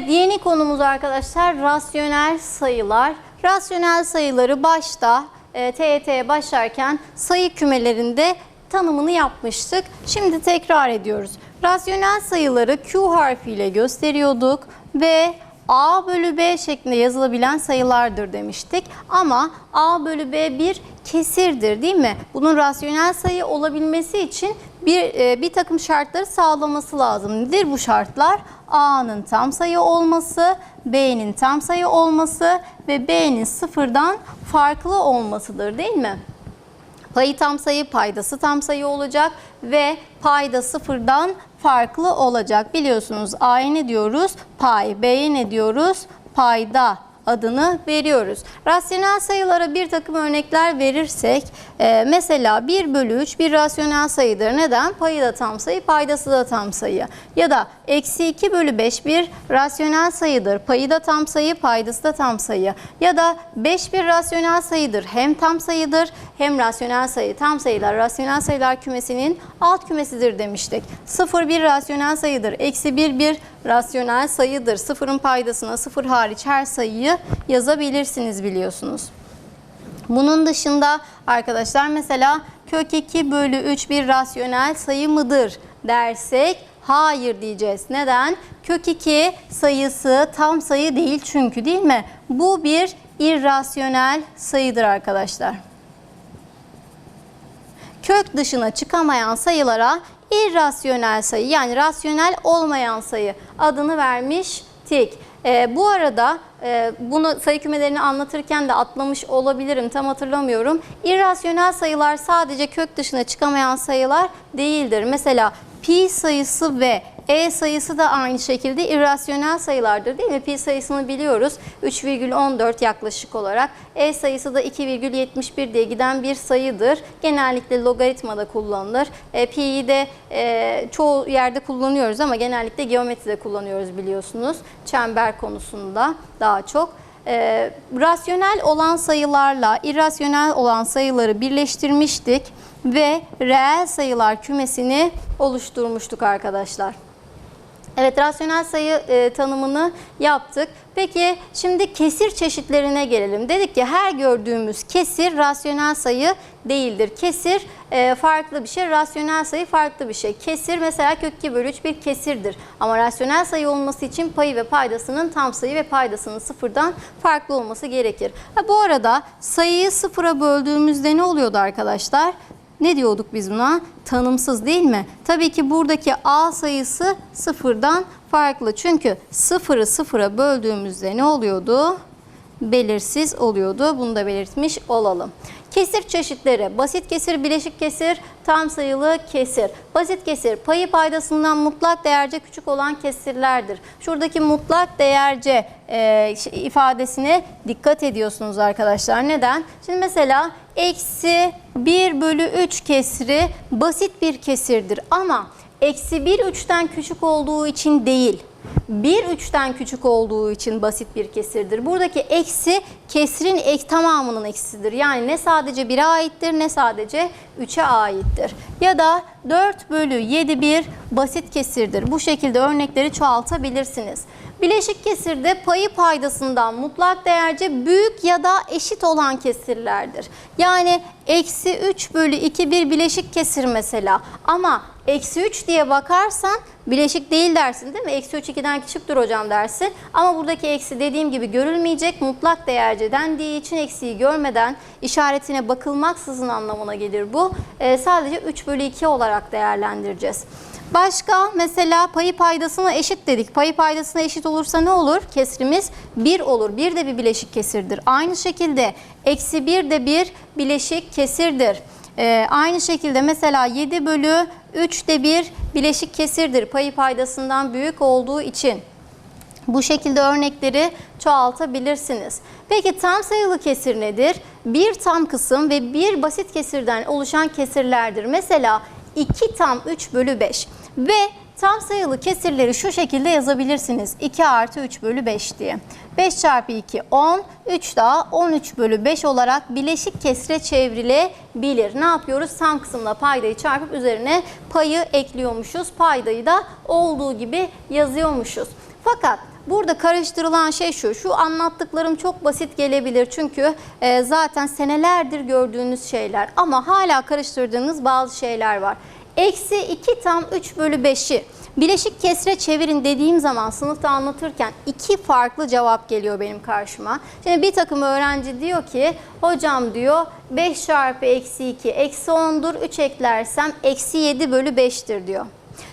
Evet yeni konumuz arkadaşlar rasyonel sayılar. Rasyonel sayıları başta e, TYT'ye başlarken sayı kümelerinde tanımını yapmıştık. Şimdi tekrar ediyoruz. Rasyonel sayıları Q harfiyle gösteriyorduk ve A bölü B şeklinde yazılabilen sayılardır demiştik. Ama A bölü B bir kesirdir değil mi? Bunun rasyonel sayı olabilmesi için bir, e, bir takım şartları sağlaması lazım. Nedir bu şartlar? A'nın tam sayı olması, B'nin tam sayı olması ve B'nin sıfırdan farklı olmasıdır değil mi? Payı tam sayı, paydası tam sayı olacak ve payda sıfırdan farklı olacak. Biliyorsunuz A'ya ne diyoruz? Pay. B'ye ne diyoruz? Payda adını veriyoruz. Rasyonel sayılara bir takım örnekler verirsek e, mesela 1 bölü 3 bir rasyonel sayıdır. Neden? Payı da tam sayı, paydası da tam sayı. Ya da eksi 2 bölü 5 bir rasyonel sayıdır. Payı da tam sayı, paydası da tam sayı. Ya da 5 bir rasyonel sayıdır. Hem tam sayıdır hem rasyonel sayı. Tam sayılar rasyonel sayılar kümesinin alt kümesidir demiştik. 0 bir rasyonel sayıdır. Eksi 1 bir rasyonel sayıdır. Sıfırın paydasına sıfır hariç her sayıyı yazabilirsiniz biliyorsunuz. Bunun dışında arkadaşlar mesela kök 2 bölü 3 bir rasyonel sayı mıdır dersek hayır diyeceğiz. Neden? Kök 2 sayısı tam sayı değil çünkü değil mi? Bu bir irrasyonel sayıdır arkadaşlar. Kök dışına çıkamayan sayılara irrasyonel sayı yani rasyonel olmayan sayı adını vermiştik. Ee, bu arada e, bunu sayı kümelerini anlatırken de atlamış olabilirim tam hatırlamıyorum. İrrasyonel sayılar sadece kök dışına çıkamayan sayılar değildir. Mesela pi sayısı ve e sayısı da aynı şekilde irrasyonel sayılardır değil mi? Pi sayısını biliyoruz 3,14 yaklaşık olarak. E sayısı da 2,71 diye giden bir sayıdır. Genellikle logaritmada kullanılır. E, pi'yi de e, çoğu yerde kullanıyoruz ama genellikle geometride kullanıyoruz biliyorsunuz. Çember konusunda daha çok. E, rasyonel olan sayılarla irrasyonel olan sayıları birleştirmiştik ve reel sayılar kümesini oluşturmuştuk arkadaşlar. Evet rasyonel sayı e, tanımını yaptık. Peki şimdi kesir çeşitlerine gelelim. Dedik ki her gördüğümüz kesir rasyonel sayı değildir. Kesir e, farklı bir şey, rasyonel sayı farklı bir şey. Kesir mesela kök 2 bölü 3 bir kesirdir. Ama rasyonel sayı olması için payı ve paydasının tam sayı ve paydasının sıfırdan farklı olması gerekir. Ha, bu arada sayıyı sıfıra böldüğümüzde ne oluyordu arkadaşlar? Ne diyorduk biz buna? Tanımsız değil mi? Tabii ki buradaki A sayısı sıfırdan farklı. Çünkü sıfırı sıfıra böldüğümüzde ne oluyordu? Belirsiz oluyordu. Bunu da belirtmiş olalım. Kesir çeşitleri basit kesir, bileşik kesir, tam sayılı kesir. Basit kesir payı paydasından mutlak değerce küçük olan kesirlerdir. Şuradaki mutlak değerce e, ifadesine dikkat ediyorsunuz arkadaşlar. Neden? Şimdi mesela eksi 1 bölü 3 kesri basit bir kesirdir ama eksi 1 3'ten küçük olduğu için değil. 1 3'ten küçük olduğu için basit bir kesirdir. Buradaki eksi kesrin ek tamamının eksisidir. Yani ne sadece 1'e aittir ne sadece 3'e aittir. Ya da 4 bölü 7 bir basit kesirdir. Bu şekilde örnekleri çoğaltabilirsiniz. Bileşik kesirde payı paydasından mutlak değerce büyük ya da eşit olan kesirlerdir. Yani eksi 3 bölü 2 bir bileşik kesir mesela. Ama eksi 3 diye bakarsan bileşik değil dersin değil mi? Eksi 3 2'den küçüktür hocam dersin. Ama buradaki eksi dediğim gibi görülmeyecek mutlak değerce dendiği için eksiği görmeden işaretine bakılmaksızın anlamına gelir bu. Ee, sadece 3 bölü 2 olarak değerlendireceğiz. Başka mesela payı paydasına eşit dedik. Payı paydasına eşit olursa ne olur? Kesrimiz 1 olur. 1 de bir bileşik kesirdir. Aynı şekilde eksi 1 de bir bileşik kesirdir. Ee, aynı şekilde mesela 7 bölü 3 de bir bileşik kesirdir. Payı paydasından büyük olduğu için. Bu şekilde örnekleri çoğaltabilirsiniz. Peki tam sayılı kesir nedir? Bir tam kısım ve bir basit kesirden oluşan kesirlerdir. Mesela 2 tam 3 bölü 5 ve tam sayılı kesirleri şu şekilde yazabilirsiniz. 2 artı 3 bölü 5 diye. 5 çarpı 2 10, 3 daha 13 bölü 5 olarak bileşik kesre çevrilebilir. Ne yapıyoruz? Tam kısımla paydayı çarpıp üzerine payı ekliyormuşuz. Paydayı da olduğu gibi yazıyormuşuz. Fakat burada karıştırılan şey şu. Şu anlattıklarım çok basit gelebilir çünkü e, zaten senelerdir gördüğünüz şeyler. Ama hala karıştırdığınız bazı şeyler var. Eksi 2 tam 3 bölü 5'i bileşik kesre çevirin dediğim zaman sınıfta anlatırken iki farklı cevap geliyor benim karşıma. Şimdi bir takım öğrenci diyor ki hocam diyor 5 çarpı eksi 2 eksi 10'dur 3 eklersem eksi 7 bölü 5'tir diyor.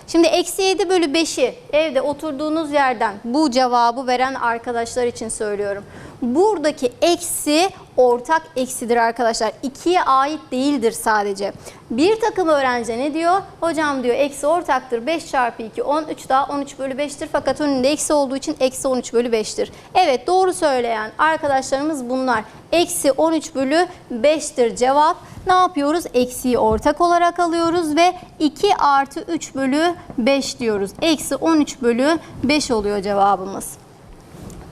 Şimdi eksi 7 bölü 5'i evde oturduğunuz yerden bu cevabı veren arkadaşlar için söylüyorum. Buradaki eksi ortak eksidir arkadaşlar. 2'ye ait değildir sadece. Bir takım öğrenci ne diyor? Hocam diyor eksi ortaktır. 5 çarpı 2 10. 3 daha 13 bölü 5'tir. Fakat önünde eksi olduğu için eksi 13 bölü 5'tir. Evet doğru söyleyen arkadaşlarımız bunlar. Eksi 13 bölü 5'tir cevap. Ne yapıyoruz? Eksiyi ortak olarak alıyoruz ve 2 artı 3 bölü 5 diyoruz. Eksi 13 bölü 5 oluyor cevabımız.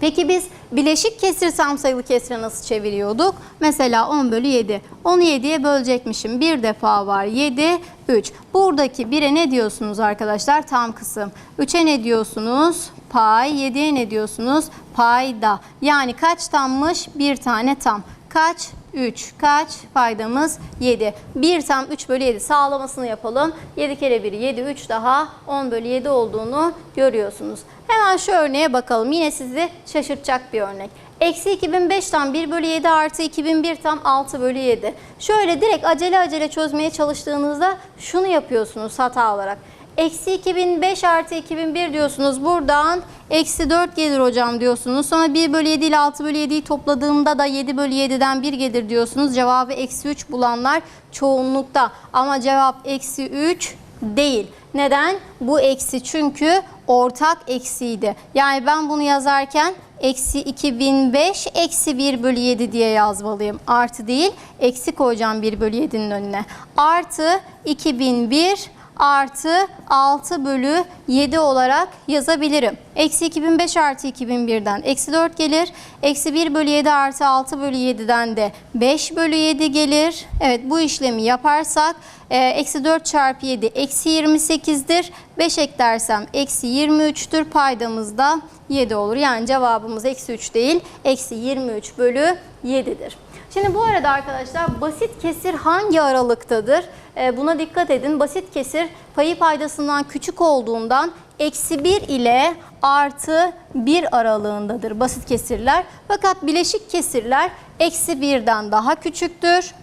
Peki biz bileşik kesir tam sayılı kesire nasıl çeviriyorduk? Mesela 10 bölü 7. 10'u 7'ye bölecekmişim. Bir defa var 7, 3. Buradaki 1'e ne diyorsunuz arkadaşlar? Tam kısım. 3'e ne diyorsunuz? Pay. 7'ye ne diyorsunuz? Payda. Yani kaç tammış? Bir tane tam. Kaç? 3. Kaç? Faydamız 7. 1 tam 3 bölü 7 sağlamasını yapalım. 7 kere 1 7 3 daha 10 bölü 7 olduğunu görüyorsunuz. Hemen şu örneğe bakalım. Yine sizi şaşırtacak bir örnek. Eksi 2005 tam 1 bölü 7 artı 2001 tam 6 bölü 7. Şöyle direkt acele acele çözmeye çalıştığınızda şunu yapıyorsunuz hata olarak. Eksi 2005 artı 2001 diyorsunuz. Buradan eksi 4 gelir hocam diyorsunuz. Sonra 1 bölü 7 ile 6 bölü 7'yi topladığımda da 7 bölü 7'den 1 gelir diyorsunuz. Cevabı eksi 3 bulanlar çoğunlukta. Ama cevap eksi 3 değil. Neden? Bu eksi çünkü ortak eksiydi. Yani ben bunu yazarken eksi 2005 eksi 1 bölü 7 diye yazmalıyım. Artı değil eksi koyacağım 1 bölü 7'nin önüne. Artı 2001 artı 6 bölü 7 olarak yazabilirim. Eksi 2005 artı 2001'den eksi 4 gelir. Eksi 1 bölü 7 artı 6 bölü 7'den de 5 bölü 7 gelir. Evet bu işlemi yaparsak eksi 4 çarpı 7 eksi 28'dir. 5 eklersem eksi 23'tür. Paydamız da 7 olur. Yani cevabımız eksi 3 değil eksi 23 bölü 7'dir. Şimdi bu arada arkadaşlar basit kesir hangi aralıktadır? Ee, buna dikkat edin. Basit kesir payı paydasından küçük olduğundan eksi 1 ile artı 1 aralığındadır basit kesirler. Fakat bileşik kesirler eksi 1'den daha küçüktür.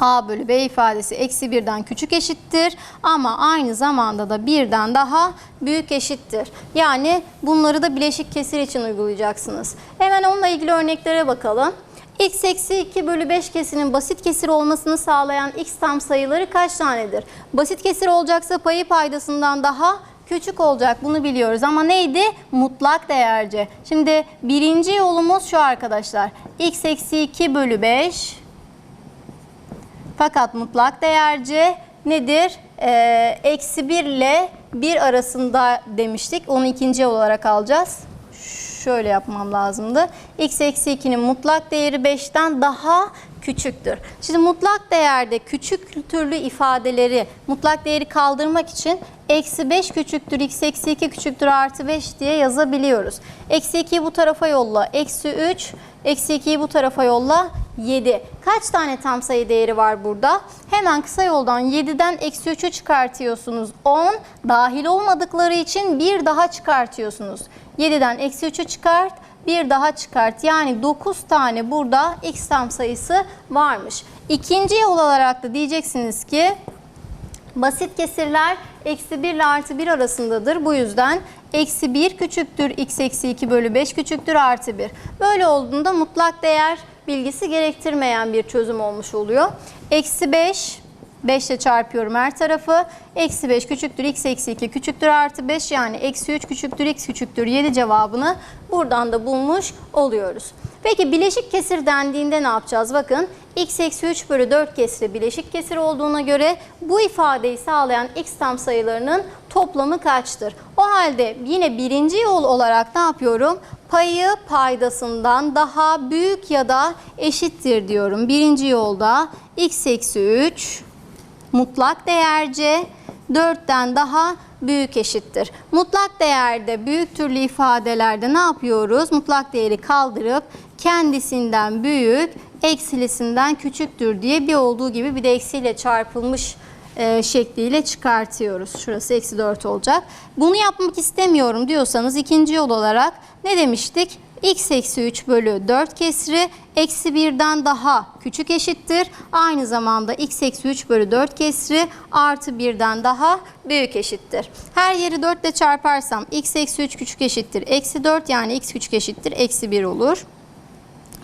A bölü B ifadesi eksi 1'den küçük eşittir ama aynı zamanda da 1'den daha büyük eşittir. Yani bunları da bileşik kesir için uygulayacaksınız. Hemen onunla ilgili örneklere bakalım. x eksi 2 bölü 5 kesinin basit kesir olmasını sağlayan x tam sayıları kaç tanedir? Basit kesir olacaksa payı paydasından daha küçük olacak bunu biliyoruz ama neydi? Mutlak değerci. Şimdi birinci yolumuz şu arkadaşlar. x eksi 2 bölü 5 fakat mutlak değerci nedir? Ee, Eksi 1 ile 1 arasında demiştik. Onu ikinci olarak alacağız. Şöyle yapmam lazımdı. X eksi 2'nin mutlak değeri 5'ten daha küçüktür. Şimdi mutlak değerde küçük türlü ifadeleri mutlak değeri kaldırmak için eksi 5 küçüktür, x eksi 2 küçüktür artı 5 diye yazabiliyoruz. Eksi 2'yi bu tarafa yolla, eksi 3, eksi 2'yi bu tarafa yolla, 7. Kaç tane tam sayı değeri var burada? Hemen kısa yoldan 7'den eksi 3'ü çıkartıyorsunuz. 10 dahil olmadıkları için bir daha çıkartıyorsunuz. 7'den eksi 3'ü çıkart, bir daha çıkart. Yani 9 tane burada x tam sayısı varmış. İkinci yol olarak da diyeceksiniz ki basit kesirler eksi 1 ile artı 1 arasındadır. Bu yüzden eksi 1 küçüktür x eksi 2 bölü 5 küçüktür artı 1. Böyle olduğunda mutlak değer bilgisi gerektirmeyen bir çözüm olmuş oluyor. Eksi 5 5 ile çarpıyorum her tarafı. Eksi 5 küçüktür x eksi 2 küçüktür artı 5 yani eksi 3 küçüktür x küçüktür 7 cevabını buradan da bulmuş oluyoruz. Peki bileşik kesir dendiğinde ne yapacağız? Bakın x eksi 3 bölü 4 kesiri bileşik kesir olduğuna göre bu ifadeyi sağlayan x tam sayılarının toplamı kaçtır? O halde yine birinci yol olarak ne yapıyorum? Payı paydasından daha büyük ya da eşittir diyorum. Birinci yolda x eksi 3 mutlak değerce 4'ten daha büyük eşittir. Mutlak değerde büyük türlü ifadelerde ne yapıyoruz? Mutlak değeri kaldırıp kendisinden büyük, eksilisinden küçüktür diye bir olduğu gibi bir de eksiyle çarpılmış e, şekliyle çıkartıyoruz. Şurası eksi 4 olacak. Bunu yapmak istemiyorum diyorsanız ikinci yol olarak ne demiştik? X eksi 3 bölü 4 kesri eksi 1'den daha küçük eşittir. Aynı zamanda x eksi 3 bölü 4 kesri artı 1'den daha büyük eşittir. Her yeri 4 ile çarparsam x eksi 3 küçük eşittir. Eksi 4 yani x küçük eşittir. Eksi 1 olur.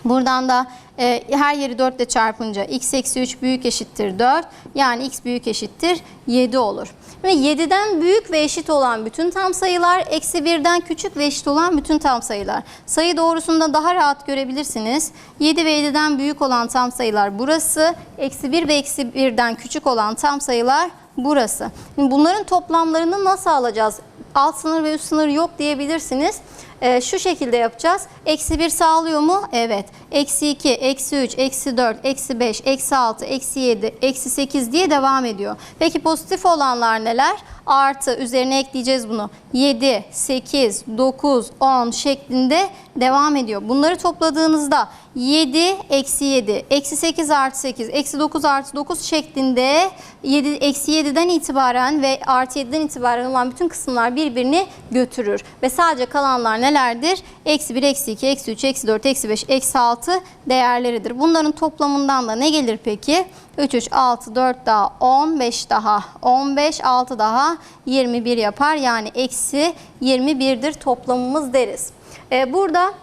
Buradan da e, her yeri 4 ile çarpınca x eksi 3 büyük eşittir 4. Yani x büyük eşittir 7 olur. Ve 7'den büyük ve eşit olan bütün tam sayılar, eksi 1'den küçük ve eşit olan bütün tam sayılar. Sayı doğrusunda daha rahat görebilirsiniz. 7 ve 7'den büyük olan tam sayılar burası. Eksi 1 ve eksi 1'den küçük olan tam sayılar burası. Şimdi bunların toplamlarını nasıl alacağız? Alt sınır ve üst sınır yok diyebilirsiniz. Ee, şu şekilde yapacağız. Eksi 1 sağlıyor mu? Evet. Eksi 2, eksi 3, eksi 4, eksi 5, eksi 6, eksi 7, eksi 8 diye devam ediyor. Peki pozitif olanlar neler? Artı üzerine ekleyeceğiz bunu. 7, 8, 9, 10 şeklinde devam ediyor. Bunları topladığınızda 7 eksi 7, eksi 8 artı 8, eksi 9 artı 9 şeklinde 7, eksi 7'den itibaren ve artı 7'den itibaren olan bütün kısımlar birbirini götürür. Ve sadece kalanlar nelerdir? Eksi 1, eksi 2, eksi 3, eksi 4, eksi 5, eksi 6 değerleridir. Bunların toplamından da ne gelir peki? 3, 3, 6, 4 daha 10, 5 daha 15, 6 daha 21 yapar. Yani eksi 21'dir toplamımız deriz. Ee, burada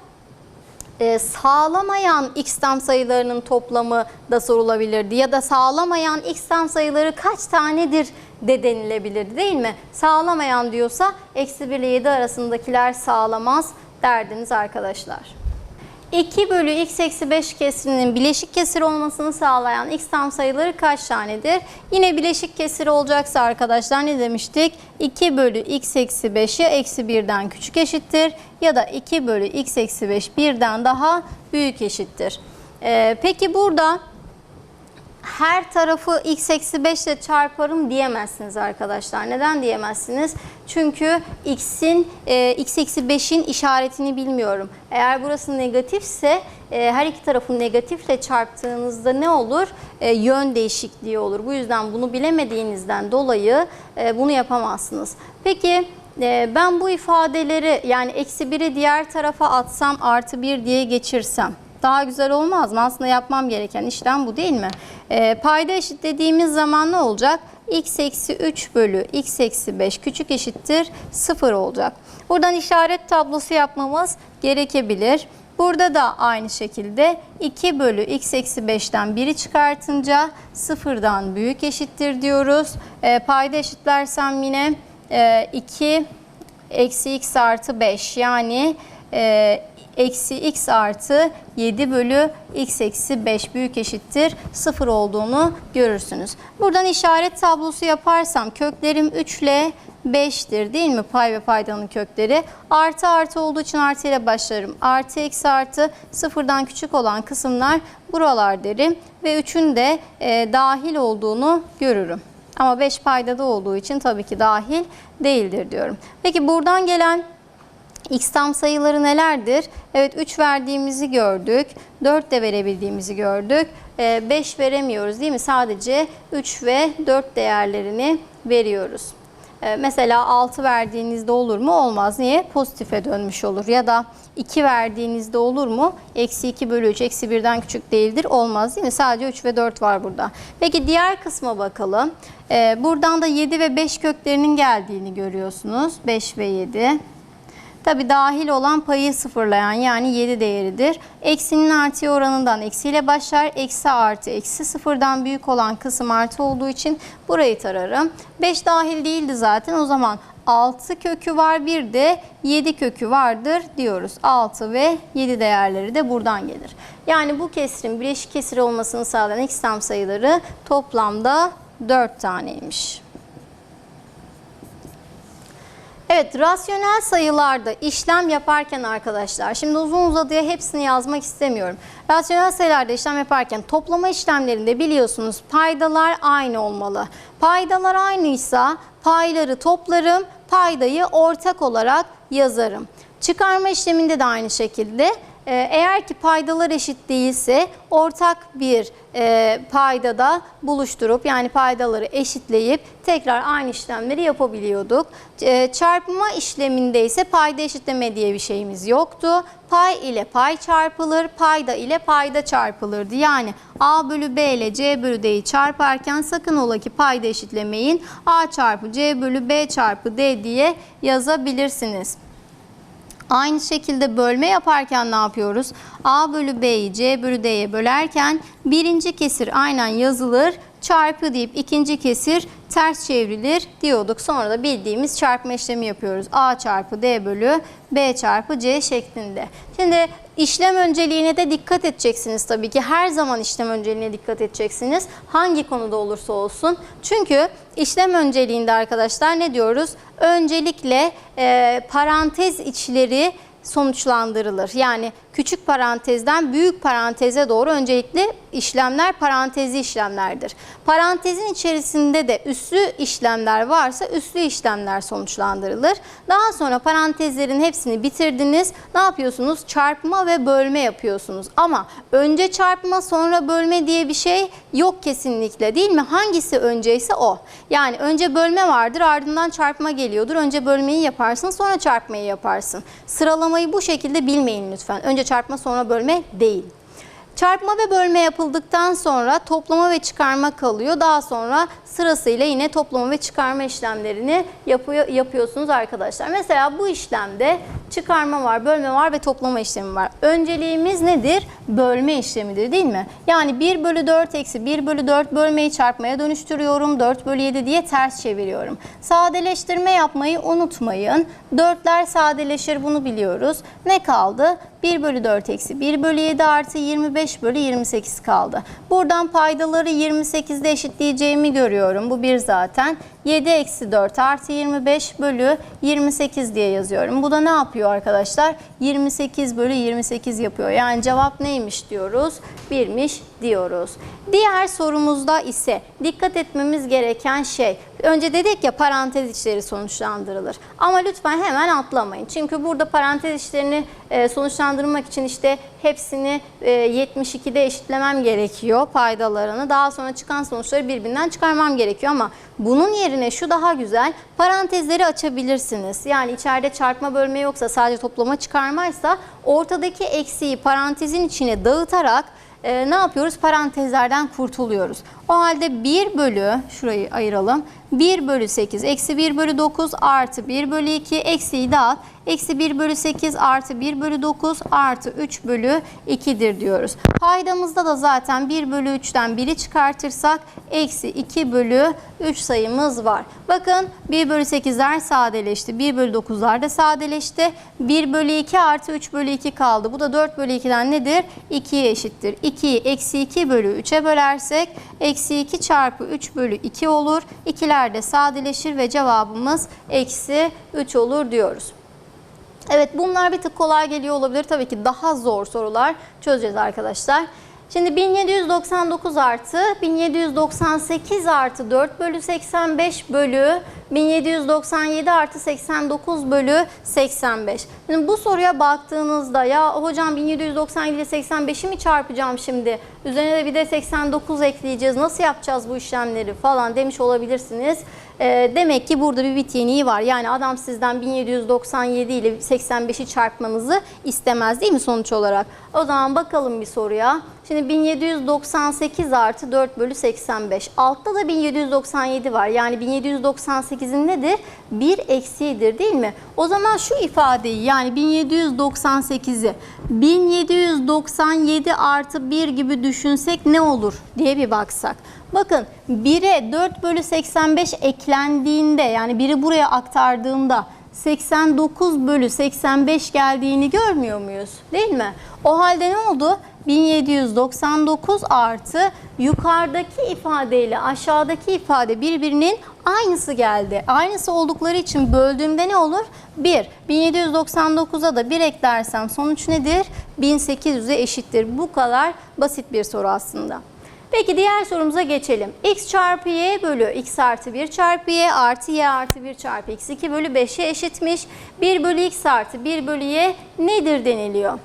e, sağlamayan x sayılarının toplamı da sorulabilirdi. Ya da sağlamayan x sayıları kaç tanedir de denilebilirdi değil mi? Sağlamayan diyorsa eksi 1 ile 7 arasındakiler sağlamaz derdiniz arkadaşlar. 2 bölü x eksi 5 kesirinin bileşik kesir olmasını sağlayan x tam sayıları kaç tanedir? Yine bileşik kesir olacaksa arkadaşlar ne demiştik? 2 bölü x eksi 5 ya eksi 1'den küçük eşittir ya da 2 bölü x eksi 5 birden daha büyük eşittir. Ee, peki burada her tarafı x eksi 5 ile çarparım diyemezsiniz arkadaşlar. Neden diyemezsiniz? Çünkü x'in e, x eksi 5'in işaretini bilmiyorum. Eğer burası negatifse e, her iki tarafı negatifle çarptığınızda ne olur? E, yön değişikliği olur. Bu yüzden bunu bilemediğinizden dolayı e, bunu yapamazsınız. Peki ben bu ifadeleri yani eksi 1'i diğer tarafa atsam artı 1 diye geçirsem daha güzel olmaz mı? Aslında yapmam gereken işlem bu değil mi? E, payda eşitlediğimiz zaman ne olacak? x eksi 3 bölü x eksi 5 küçük eşittir 0 olacak. Buradan işaret tablosu yapmamız gerekebilir. Burada da aynı şekilde 2 bölü x eksi 5'ten 1'i çıkartınca 0'dan büyük eşittir diyoruz. E, payda eşitlersem yine e, 2 eksi x artı 5 yani e, eksi x artı 7 bölü x eksi 5 büyük eşittir 0 olduğunu görürsünüz. Buradan işaret tablosu yaparsam köklerim 3 ile 5'tir değil mi? Pay ve paydanın kökleri. Artı artı olduğu için artı ile başlarım. Artı eksi artı sıfırdan küçük olan kısımlar buralar derim. Ve 3'ün de e, dahil olduğunu görürüm. Ama 5 paydada olduğu için tabii ki dahil değildir diyorum. Peki buradan gelen X tam sayıları nelerdir? Evet 3 verdiğimizi gördük. 4 de verebildiğimizi gördük. 5 veremiyoruz değil mi? Sadece 3 ve 4 değerlerini veriyoruz. Ee, Mesela 6 verdiğinizde olur mu? Olmaz. Niye? Pozitife dönmüş olur. Ya da 2 verdiğinizde olur mu? Eksi 2 bölü 3 eksi 1'den küçük değildir. Olmaz değil mi? Sadece 3 ve 4 var burada. Peki diğer kısma bakalım. Ee, Buradan da 7 ve 5 köklerinin geldiğini görüyorsunuz. 5 ve 7. Tabi dahil olan payı sıfırlayan yani 7 değeridir. Eksinin artıya oranından eksiyle başlar. Eksi artı eksi sıfırdan büyük olan kısım artı olduğu için burayı tararım. 5 dahil değildi zaten o zaman 6 kökü var bir de 7 kökü vardır diyoruz. 6 ve 7 değerleri de buradan gelir. Yani bu kesrin bileşik kesir olmasını sağlayan x tam sayıları toplamda 4 taneymiş. Evet, rasyonel sayılarda işlem yaparken arkadaşlar, şimdi uzun uzadıya hepsini yazmak istemiyorum. Rasyonel sayılarda işlem yaparken toplama işlemlerinde biliyorsunuz paydalar aynı olmalı. Paydalar aynıysa payları toplarım, paydayı ortak olarak yazarım. Çıkarma işleminde de aynı şekilde Eğer ki paydalar eşit değilse ortak bir e, paydada buluşturup yani paydaları eşitleyip tekrar aynı işlemleri yapabiliyorduk. E, çarpma işleminde ise payda eşitleme diye bir şeyimiz yoktu. Pay ile pay çarpılır, payda ile payda çarpılırdı. Yani A bölü B ile C bölü D'yi çarparken sakın ola ki payda eşitlemeyin. A çarpı C bölü B çarpı D diye yazabilirsiniz. Aynı şekilde bölme yaparken ne yapıyoruz? A bölü B'yi C bölü D'ye bölerken birinci kesir aynen yazılır. Çarpı deyip ikinci kesir ters çevrilir diyorduk. Sonra da bildiğimiz çarpma işlemi yapıyoruz. A çarpı D bölü B çarpı C şeklinde. Şimdi işlem önceliğine de dikkat edeceksiniz tabii ki. Her zaman işlem önceliğine dikkat edeceksiniz. Hangi konuda olursa olsun. Çünkü işlem önceliğinde arkadaşlar ne diyoruz? Öncelikle e, parantez içleri sonuçlandırılır. Yani küçük parantezden büyük paranteze doğru öncelikli işlemler parantezi işlemlerdir. Parantezin içerisinde de üslü işlemler varsa üslü işlemler sonuçlandırılır. Daha sonra parantezlerin hepsini bitirdiniz. Ne yapıyorsunuz? Çarpma ve bölme yapıyorsunuz. Ama önce çarpma sonra bölme diye bir şey yok kesinlikle değil mi? Hangisi önceyse o. Yani önce bölme vardır ardından çarpma geliyordur. Önce bölmeyi yaparsın sonra çarpmayı yaparsın. Sıralamayı bu şekilde bilmeyin lütfen. Önce çarpma sonra bölme değil. Çarpma ve bölme yapıldıktan sonra toplama ve çıkarma kalıyor. Daha sonra sırasıyla yine toplama ve çıkarma işlemlerini yapıyor, yapıyorsunuz arkadaşlar. Mesela bu işlemde çıkarma var, bölme var ve toplama işlemi var. Önceliğimiz nedir? Bölme işlemidir değil mi? Yani 1 bölü 4 eksi 1 bölü 4 bölmeyi çarpmaya dönüştürüyorum. 4 bölü 7 diye ters çeviriyorum. Sadeleştirme yapmayı unutmayın. 4'ler sadeleşir bunu biliyoruz. Ne kaldı? 1 bölü 4 eksi 1 bölü 7 artı 25 bölü 28 kaldı. Buradan paydaları 28'de eşitleyeceğimi görüyorum. Bu bir zaten. 7 eksi 4 artı 25 bölü 28 diye yazıyorum. Bu da ne yapıyor arkadaşlar? 28 bölü 28 yapıyor. Yani cevap neymiş diyoruz? 1'miş diyoruz. Diğer sorumuzda ise dikkat etmemiz gereken şey. Önce dedik ya parantez içleri sonuçlandırılır. Ama lütfen hemen atlamayın. Çünkü burada parantez içlerini e, sonuçlandırmak için işte hepsini e, 72'de eşitlemem gerekiyor paydalarını. Daha sonra çıkan sonuçları birbirinden çıkarmam gerekiyor ama bunun yerine şu daha güzel. Parantezleri açabilirsiniz. Yani içeride çarpma bölme yoksa sadece toplama çıkarmaysa ortadaki eksiği parantezin içine dağıtarak e, ne yapıyoruz? Parantezlerden kurtuluyoruz. O halde 1 bölü, şurayı ayıralım. 1 bölü 8 eksi 1 bölü 9 artı 1 bölü 2 eksiyi dağıt. Eksi 1 bölü 8 artı 1 bölü 9 artı 3 bölü 2'dir diyoruz. Paydamızda da zaten 1 bölü 3'ten 1'i çıkartırsak eksi 2 bölü 3 sayımız var. Bakın 1 bölü 8'ler sadeleşti. 1 bölü 9'lar da sadeleşti. 1 bölü 2 artı 3 bölü 2 kaldı. Bu da 4 bölü 2'den nedir? 2'ye eşittir. 2'yi eksi 2 bölü 3'e bölersek eksi 2 çarpı 3 bölü 2 olur. İkiler de sadeleşir ve cevabımız eksi 3 olur diyoruz. Evet bunlar bir tık kolay geliyor olabilir. Tabii ki daha zor sorular çözeceğiz arkadaşlar. Şimdi 1799 artı 1798 artı 4 bölü 85 bölü 1797 artı 89 bölü 85. Şimdi bu soruya baktığınızda ya hocam 1797 ile 85'i mi çarpacağım şimdi? Üzerine de bir de 89 ekleyeceğiz. Nasıl yapacağız bu işlemleri falan demiş olabilirsiniz. E, demek ki burada bir bit yeniği var. Yani adam sizden 1797 ile 85'i çarpmanızı istemez değil mi sonuç olarak? O zaman bakalım bir soruya. Şimdi 1798 artı 4 bölü 85. Altta da 1797 var. Yani 1798'in nedir? 1 eksiğidir değil mi? O zaman şu ifadeyi yani 1798'i 1797 artı 1 gibi düşünsek ne olur diye bir baksak. Bakın 1'e 4 bölü 85 eklendiğinde yani 1'i buraya aktardığımda 89 bölü 85 geldiğini görmüyor muyuz? Değil mi? O halde ne oldu? 1799 artı yukarıdaki ifadeyle aşağıdaki ifade birbirinin aynısı geldi. Aynısı oldukları için böldüğümde ne olur? 1. 1799'a da 1 eklersem sonuç nedir? 1800'e eşittir. Bu kadar basit bir soru aslında. Peki diğer sorumuza geçelim. x çarpı y bölü x artı 1 çarpı y artı y artı 1 çarpı x 2 bölü 5'e eşitmiş. 1 bölü x artı 1 bölü y nedir deniliyor?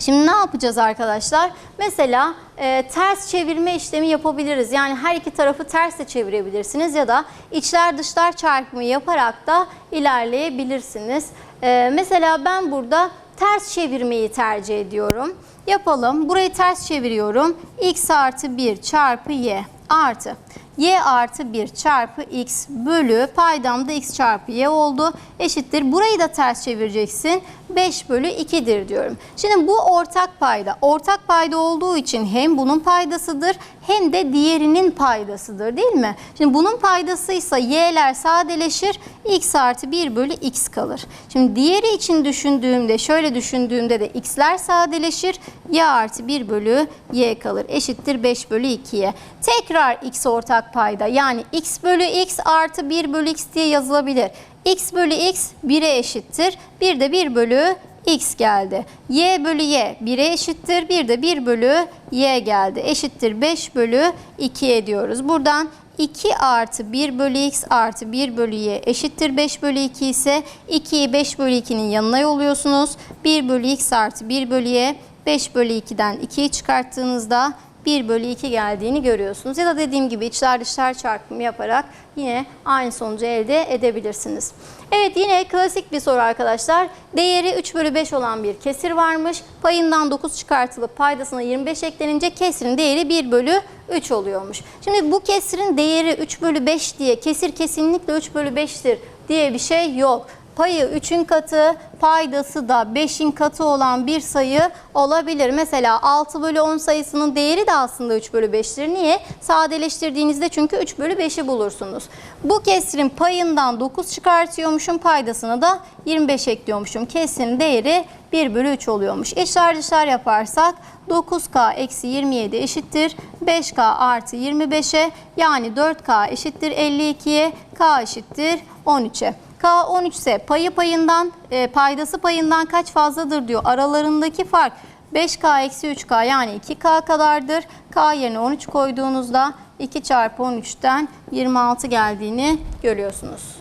Şimdi ne yapacağız arkadaşlar? Mesela e, ters çevirme işlemi yapabiliriz. Yani her iki tarafı ters de çevirebilirsiniz ya da içler dışlar çarpımı yaparak da ilerleyebilirsiniz. E, mesela ben burada ters çevirmeyi tercih ediyorum. Yapalım. Burayı ters çeviriyorum. x artı 1 çarpı y artı y artı 1 çarpı x bölü paydamda x çarpı y oldu. Eşittir. Burayı da ters çevireceksin. 5 bölü 2'dir diyorum. Şimdi bu ortak payda. Ortak payda olduğu için hem bunun paydasıdır hem de diğerinin paydasıdır değil mi? Şimdi bunun paydasıysa y'ler sadeleşir. x artı 1 bölü x kalır. Şimdi diğeri için düşündüğümde şöyle düşündüğümde de x'ler sadeleşir. y artı 1 bölü y kalır. Eşittir 5 bölü 2'ye. Tekrar x ortak payda yani x bölü x artı 1 bölü x diye yazılabilir. X bölü x 1'e eşittir. Bir de 1 bölü x geldi. y bölü y 1'e eşittir. Bir de 1 bölü y geldi. Eşittir 5 bölü 2'ye diyoruz. Buradan 2 artı 1 bölü x artı 1 bölü y eşittir 5 bölü 2 ise 2'yi 5 bölü 2'nin yanına yolluyorsunuz. 1 bölü x artı 1 bölü y 5 bölü 2'den 2'yi çıkarttığınızda 1 bölü 2 geldiğini görüyorsunuz. Ya da dediğim gibi içler dışlar çarpımı yaparak yine aynı sonucu elde edebilirsiniz. Evet yine klasik bir soru arkadaşlar. Değeri 3 bölü 5 olan bir kesir varmış. Payından 9 çıkartılıp paydasına 25 eklenince kesirin değeri 1 bölü 3 oluyormuş. Şimdi bu kesirin değeri 3 bölü 5 diye kesir kesinlikle 3 bölü 5'tir diye bir şey yok. Payı 3'ün katı, paydası da 5'in katı olan bir sayı olabilir. Mesela 6 bölü 10 sayısının değeri de aslında 3 bölü 5'tir. Niye? Sadeleştirdiğinizde çünkü 3 bölü 5'i bulursunuz. Bu kesirin payından 9 çıkartıyormuşum, paydasına da 25 ekliyormuşum. Kesirin değeri 1 bölü 3 oluyormuş. İçler dışlar yaparsak 9K eksi 27 eşittir 5K artı 25'e yani 4K eşittir 52'ye K eşittir 13'e. K 13 ise payı payından, e, paydası payından kaç fazladır diyor. Aralarındaki fark 5K eksi 3K yani 2K kadardır. K yerine 13 koyduğunuzda 2 çarpı 13'ten 26 geldiğini görüyorsunuz.